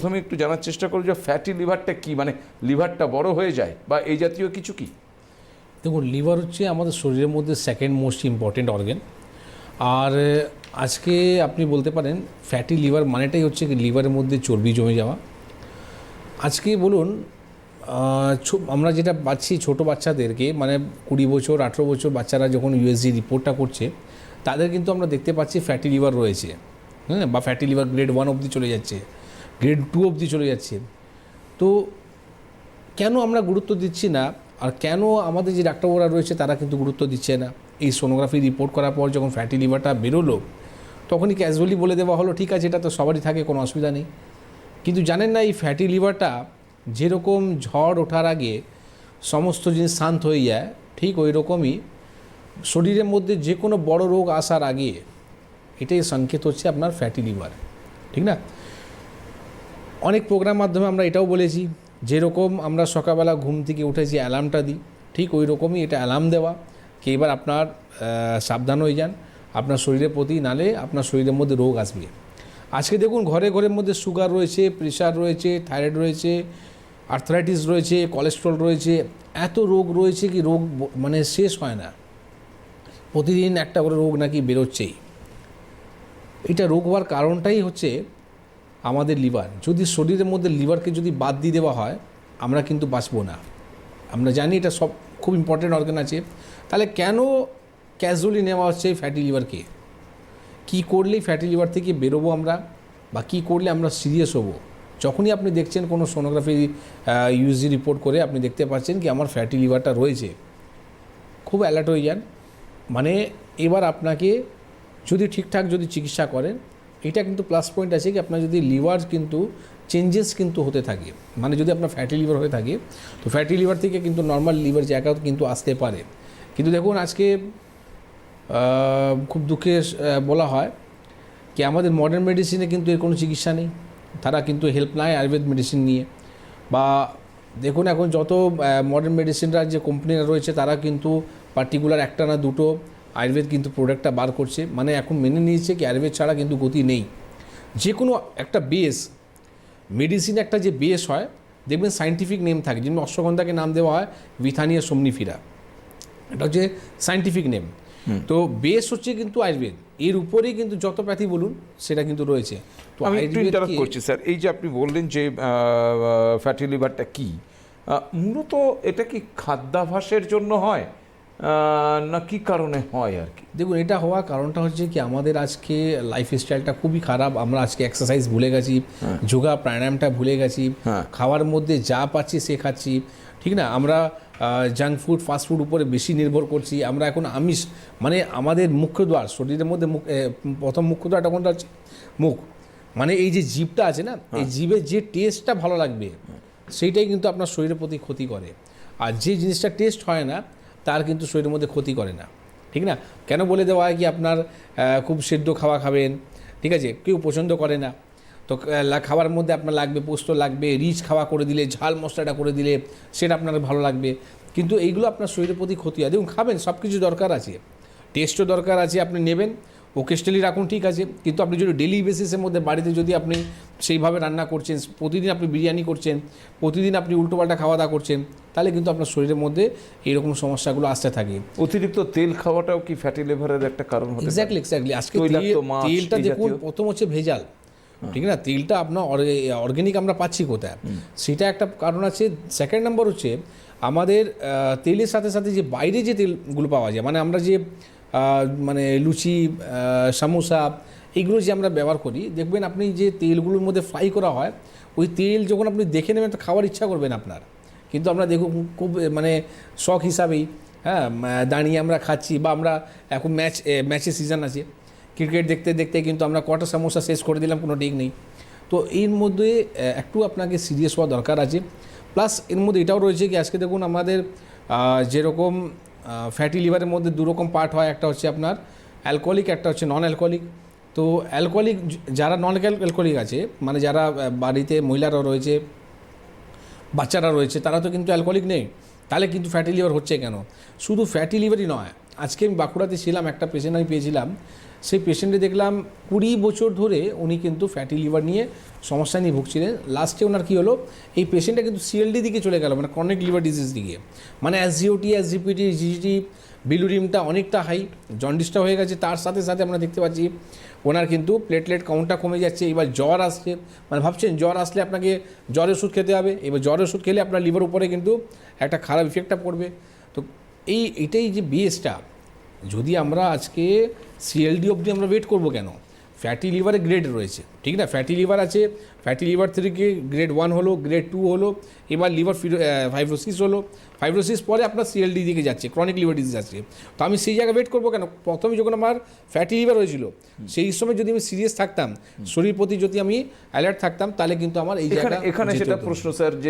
প্রথমে একটু জানার চেষ্টা করো যে ফ্যাটি লিভারটা কি? মানে লিভারটা বড় হয়ে যায় বা এই জাতীয় কিছু কি? দেখুন লিভার হচ্ছে আমাদের শরীরের মধ্যে সেকেন্ড মোস্ট ইম্পর্টেন্ট অর্গান আর আজকে আপনি বলতে পারেন ফ্যাটি লিভার মানেটাই হচ্ছে লিভারের মধ্যে চর্বি জমে যাওয়া। আজকে বলুন আমরা যেটা পাচ্ছি ছোট বাচ্চাদেরকে মানে কুড়ি বছর, আঠেরো বছর বাচ্চারা যখন ইউএসজি রিপোর্টটা করছে, তাদের কিন্তু আমরা দেখতে পাচ্ছি ফ্যাটি লিভার রয়েছে। হ্যাঁ বা ফ্যাটি লিভার গ্রেড ওয়ান অবধি চলে যাচ্ছে। গ্রেড টু অবধি চলে যাচ্ছে। তো কেন আমরা গুরুত্ব দিচ্ছি না? আর কেন আমাদের যে ডাক্তারবাবুরা রয়েছে, তারা কিন্তু গুরুত্ব দিচ্ছে না? এই সোনোগ্রাফি রিপোর্ট করার পর যখন ফ্যাটি লিভারটা বেরোলো, তখনই ক্যাজুয়ালি বলে দেওয়া হলো, ঠিক আছে, এটা তো সবারই থাকে, কোনো অসুবিধা নেই। কিন্তু জানেন না, এই ফ্যাটি লিভারটা যেরকম ঝড় ওঠার আগে সমস্ত জিনিস শান্ত হয়ে যায়, ঠিক ওই রকমই শরীরের মধ্যে যে কোনো বড় রোগ আসার আগে এটাই সংকেত হচ্ছে আপনার ফ্যাটি লিভার ঠিক না? অনেক প্রোগ্রাম মাধ্যমে আমরা এটাও বলেছি, যেরকম আমরা সকালবেলা ঘুম থেকে উঠেছি অ্যালার্মটা দিই, ঠিক ওই রকমই এটা অ্যালার্ম দেওয়া, কি এবার আপনার সাবধান হয়ে যান, আপনার শরীরের প্রতি, নালে আপনার শরীরের মধ্যে রোগ আসবে। আজকে দেখুন ঘরে ঘরের মধ্যে সুগার রয়েছে প্রেশার রয়েছে থাইরয়েড রয়েছে আর্থারাইটিস রয়েছে কোলেস্ট্রল রয়েছে, এত রোগ রয়েছে কি রোগ মানে শেষ হয় না। প্রতিদিন একটা করে রোগ নাকি বেরোচ্ছেই। এটা রোগ হওয়ার কারণটাই হচ্ছে আমাদের লিভার, যদি শরীরের মধ্যে লিভারকে যদি বাদ দিয়ে দেওয়া হয়, আমরা কিন্তু বাঁচবো না। আমরা জানি এটা সব খুব ইম্পর্টেন্ট অর্গান আছে। তাহলে কেন ক্যাজুয়ালি নেওয়া হচ্ছে ফ্যাটি লিভারকে কী করলেই ফ্যাটি লিভার থেকে বেরোবো আমরা? বা কী করলে আমরা সিরিয়াস হব? যখনই আপনি দেখছেন কোনো সোনোগ্রাফি ইউজি রিপোর্ট করে আপনি দেখতে পাচ্ছেন কি আমার ফ্যাটি লিভারটা রয়েছে। খুব অ্যালার্ট হয়ে যান। মানে এবার আপনাকে যদি ঠিকঠাক যদি চিকিৎসা করেন এটা কিন্তু প্লাস পয়েন্ট আছে কি, আপনার যদি লিভার কিন্তু চেঞ্জেস কিন্তু হতে থাকে। মানে যদি আপনার ফ্যাটি লিভার হয়ে থাকে, তো ফ্যাটি লিভার থেকে কিন্তু নর্মাল লিভার জায়গাও কিন্তু আসতে পারে। কিন্তু দেখুন, আজকে খুব দুঃখে বলা হয় কি, আমাদের মডার্ন মেডিসিনে কিন্তু এর কোনো চিকিৎসা নেই। তারা কিন্তু হেল্প নেয় আয়ুর্বেদ মেডিসিন নিয়ে। বা দেখুন, এখন যত মডার্ন মেডিসিনরা যে কোম্পানিরা রয়েছে, তারা কিন্তু পার্টিকুলার একটা না দুটো আয়ুর্বেদ কিন্তু প্রোডাক্টটা বার করছে মানে এখন মেনে নিয়েছে কি আয়ুর্বেদ ছাড়া কিন্তু গতি নেই। যে কোনো একটা বেস মেডিসিন একটা যে বেস হয় দেখবেন সাইন্টিফিক নেম থাকে যেমন অশ্বগন্ধাকে নাম দেওয়া হয় ভিথানিয়া সোমনিফিরা এটা হচ্ছে সাইন্টিফিক নেম তো বেস হচ্ছে কিন্তু আয়ুর্বেদ এর উপরেই কিন্তু যত প্যাথি বলুন সেটা কিন্তু রয়েছে। তো আমি একটু ইন্টারাপ্ট করছি স্যার। এই যে আপনি বললেন যে ফ্যাটি লিভারটা কি মূলত এটা কি খাদ্যাভাসের জন্য হয়? না কি কারণে হয় আর কি? দেখুন এটা হওয়ার কারণটা হচ্ছে কি আমাদের আজকে লাইফ স্টাইলটা খুবই খারাপ। আমরা আজকে এক্সারসাইজ ভুলে গেছি যোগা প্রাণায়ামটা ভুলে গেছি হ্যাঁ। খাওয়ার মধ্যে যা পাচ্ছি সে খাচ্ছি। ঠিক না? আমরা জাঙ্ক ফুড ফাস্ট ফুড উপরে বেশি নির্ভর করছি। আমরা এখন আমিষ মানে আমাদের মুখ্য দ্বার শরীরের মধ্যে মুখ প্রথম মুখ্য দ্বারটা কোনটা হচ্ছে? মুখ। মানে এই যে জীবটা আছে না এই জীবের যে টেস্টটা ভালো লাগবে সেইটাই কিন্তু আপনার শরীরের প্রতি ক্ষতি করে। আর যে জিনিসটা টেস্ট হয় না তার কিন্তু শরীরের মধ্যে ক্ষতি করে না। ঠিক না? কেন বলে দেওয়া হয় কি আপনার খুব সেদ্ধ খাওয়া খাবেন, ঠিক আছে? কেউ পছন্দ করে না। তো খাবার মধ্যে আপনার লাগবে পোস্ত লাগবে, রিচ খাওয়া করে দিলে, ঝাল মশলাটা করে দিলে সেটা আপনার ভালো লাগবে। কিন্তু এইগুলো আপনার শরীরের প্রতি ক্ষতি হয়। দেখুন, খাবেন সব কিছু দরকার আছে। টেস্টও দরকার আছে, আপনি নেবেন ওকেশনালি রাখুন, ঠিক আছে? কিন্তু আপনি যদি ডেলি বেসিসের মধ্যে বাড়িতে যদি আপনি সেইভাবে রান্না করছেন, প্রতিদিন আপনি বিরিয়ানি করছেন, প্রতিদিন আপনি উল্টোপাল্টা খাওয়া দাওয়া করছেন তাহলে কিন্তু আপনার শরীরের মধ্যে এইরকম সমস্যাগুলো আসতে থাকে। অতিরিক্ত তেল খাওয়াটাও কি ফ্যাটি লিভারের একটা কারণ হতে এক্স্যাক্টলি এক্স্যাক্টলি আজকে তেলটা দেখুন। প্রথম হচ্ছে ভেজাল। ঠিক না? তেলটা আপনার অর্গ্যানিক আমরা পাচ্ছি কোথায়? সেটা একটা কারণ আছে। সেকেন্ড নাম্বার হচ্ছে আমাদের তেলের সাথে সাথে যে বাইরে যে তেলগুলো পাওয়া যায় মানে আমরা যে মানে লুচি সামোসা এইগুলো যে আমরা ব্যবহার করি দেখবেন আপনি যে তেলগুলোর মধ্যে ফ্রাই করা হয় ওই তেল যখন আপনি দেখে নেবেন তো খাওয়ার ইচ্ছা করবেন আপনার। কিন্তু আমরা দেখুন খুব মানে শখ হিসাবেই হ্যাঁ দাঁড়িয়ে আমরা খাচ্ছি বা আমরা এখন ম্যাচ ম্যাচের সিজন আছে। ক্রিকেট দেখতে দেখতে কিন্তু আমরা কটা সমস্যা শেষ করে দিলাম, কোনো ঠিক নেই। তো এর মধ্যে একটু আপনাকে সিরিয়াস হওয়া দরকার আছে। প্লাস এর মধ্যে এটাও রয়েছে কি, আজকে দেখুন আমাদের যেরকম ফ্যাটি লিভারের মধ্যে দু রকম পার্ট হয়। একটা হচ্ছে আপনার অ্যালকোহলিক একটা হচ্ছে নন অ্যালকোহলিক তো অ্যালকোহলিক যারা নন অ্যালকোহলিক আছে মানে যারা বাড়িতে মহিলারা রয়েছে বাচ্চারা রয়েছে, তারা তো কিন্তু অ্যালকোহলিক নেই। তাহলে কিন্তু ফ্যাটি লিভার হচ্ছে কেন? শুধু ফ্যাটি লিভারই নয়, আজকে আমি বাঁকুড়াতে ছিলাম, একটা পেশেন্ট আমি পেয়েছিলাম। সেই পেশেন্টে দেখলাম কুড়ি বছর ধরে উনি কিন্তু ফ্যাটি লিভার নিয়ে সমস্যা নিয়ে ভুগছিলেন। লাস্টে ওনার কী হলো, এই পেশেন্টটা কিন্তু সিএলডি দিকে চলে গেল মানে ক্রনিক লিভার ডিজিজ দিকে। মানে এসজিওটি এসজিপিটি জিজিটি বিলুরিমটা অনেকটা হাই জন্ডিসটা হয়ে গেছে। তার সাথে সাথে আমরা দেখতে পাচ্ছি ওনার কিন্তু প্লেটলেট কাউন্টটা কমে যাচ্ছে, এবার জ্বর আসছে। মানে ভাবছেন, জ্বর আসলে আপনাকে জ্বরের ওষুধ খেতে হবে, এবার জ্বরের ওষুধ খেলে আপনার লিভার উপরে কিন্তু একটা খারাপ ইফেক্টটা পড়বে। তো এই, এটাই যে বেসটা যদি আমরা আজকে সিএলডি অবধি আমরা ওয়েট করব কেন? ফ্যাটি লিভারে গ্রেড রয়েছে ঠিক না? ফ্যাটি লিভার আছে ফ্যাটি লিভার থেকে গ্রেড ওয়ান হলো গ্রেড টু হলো এবার লিভার ফিরো ফাইব্রোসিস হলো। ফাইব্রোসিস পরে আপনার সিএলডি দিকে যাচ্ছে ক্রনিক লিভার ডিজিজ আছে। তো আমি সেই জায়গায় ওয়েট করব কেন? প্রথমে যখন আমার ফ্যাটি লিভার হয়েছিল সেই সময় যদি আমি সিরিয়াস থাকতাম শরীর প্রতি যদি আমি অ্যালার্ট থাকতাম তাহলে কিন্তু আমার এই জায়গাটা এখানে সেটা প্রশ্ন স্যার যে